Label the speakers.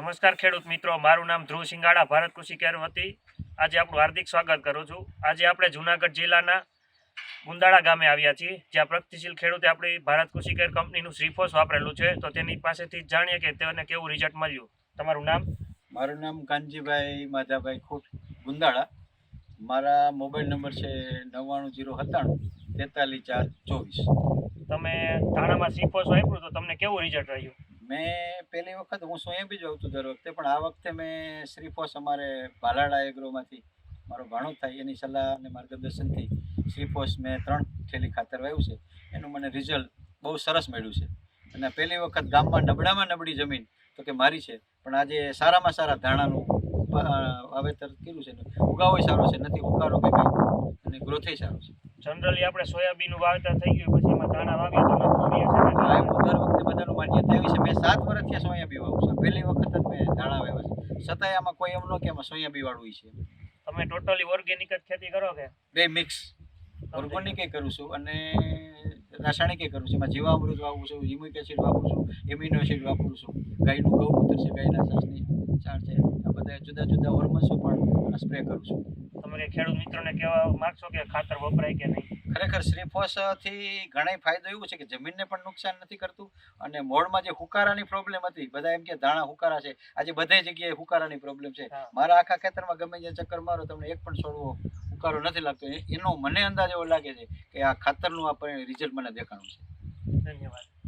Speaker 1: નમસ્કાર ખેડૂત મિત્રો મારું નામ ધ્રુવ સિંગાડા ભારત કૃષિ કેર વતી. આજે આપણું હાર્દિક સ્વાગત કરું છું. આજે આપણે જુનાગઢ જિલ્લાના ગુંદાળા ગામે આવ્યા છીએ જ્યાં પ્રગતિશીલ ખેડૂતે આપણી ભારત કૃષિ કેર કંપનીનું શ્રીફોસ વાપરેલું છે. તો તેની પાસેથી જાણીએ કે તેને કેવું રિઝલ્ટ મળ્યું. તમારું નામ?
Speaker 2: મારું નામ કાનજીભાઈ માધાભાઈ ખૂટ ગુંદાળા. મારા મોબાઈલ નંબર છે નવ્વાણું જીરો સત્તાણું તેતાલીસ ચાર ચોવીસ.
Speaker 1: તમે ધાણામાં શ્રીફોસ વાપર્યું તો તમને કેવું રિઝલ્ટ રહ્યું?
Speaker 2: મેં પહેલી વખત હું સોયા બી જ આવતું દર વખતે પણ આ વખતે મેં શ્રીફોસ અમારે ભાલાડા એગ્રોમાંથી મારો ભાણો થાય એની સલાહ અને માર્ગદર્શનથી શ્રીફોસ મેં ત્રણ થેલી ખાતર વાવ્યું છે. એનું મને રિઝલ્ટ બહુ સરસ મળ્યું છે. અને પહેલી વખત ગામમાં નબળામાં નબળી જમીન તો કે મારી છે પણ આજે સારામાં સારા ધાણાનું વાવેતર કર્યું છે. ને ઉગાવોય સારો છે નથી ઉકારો કે કાંઈ અને ગ્રોથે સારો છે.
Speaker 1: જનરલી આપણે સોયાબીનનું વાવેતર થઈ ગયું પછી એમાં ધાણા વાવીએ તો છે ને?
Speaker 2: દર વખતે મેં સાત વર્ષથી સોયા બી વાવું છે પહેલી વખત જ મેં ધાણા વાવ્યા છે. છતાંય આમાં કોઈ એમ ન કે આમાં સોયા બી વાળવું છે.
Speaker 1: તમે ટોટલી ઓર્ગેનિક જ ખેતી કરો કે?
Speaker 2: બે મિક્સ ઓર્ગેનિક કરું છું અને રાસાયણિક કરું છું. એમાં જીવામૃત વાવું છું ઇમ્યુક એસિડ વાપરું છું એમિનો એસિડ વાપરું છું. ગાયનું ગૌમૂત્ર છે ગાયના છાસની છાણ છે. આ બધા જુદા જુદા હોર્મોન્સો પણ સ્પ્રે કરું છું.
Speaker 1: તમે ખેડૂત મિત્રોને કહેવા માગશો કે ખાતર વપરાય કે નહીં?
Speaker 2: ખરેખર શ્રીફોસથી ઘણા ફાયદો એવું છે કે જમીનને પણ નુકસાન નથી કરતું અને મોડમાં જે હુકારાની પ્રોબ્લેમ હતી બધા એમ કે ધાણા હુકારા છે. આજે બધે જગ્યાએ હુકારાની પ્રોબ્લેમ છે. મારા આખા ખેતરમાં ગમે જે ચક્કર મારો તમને એક પણ છોડવો હુકારો નથી લાગતો. એનો મને અંદાજ એવો લાગે છે કે આ ખાતરનું આ રિઝલ્ટ મને દેખાણું છે.
Speaker 1: ધન્યવાદ.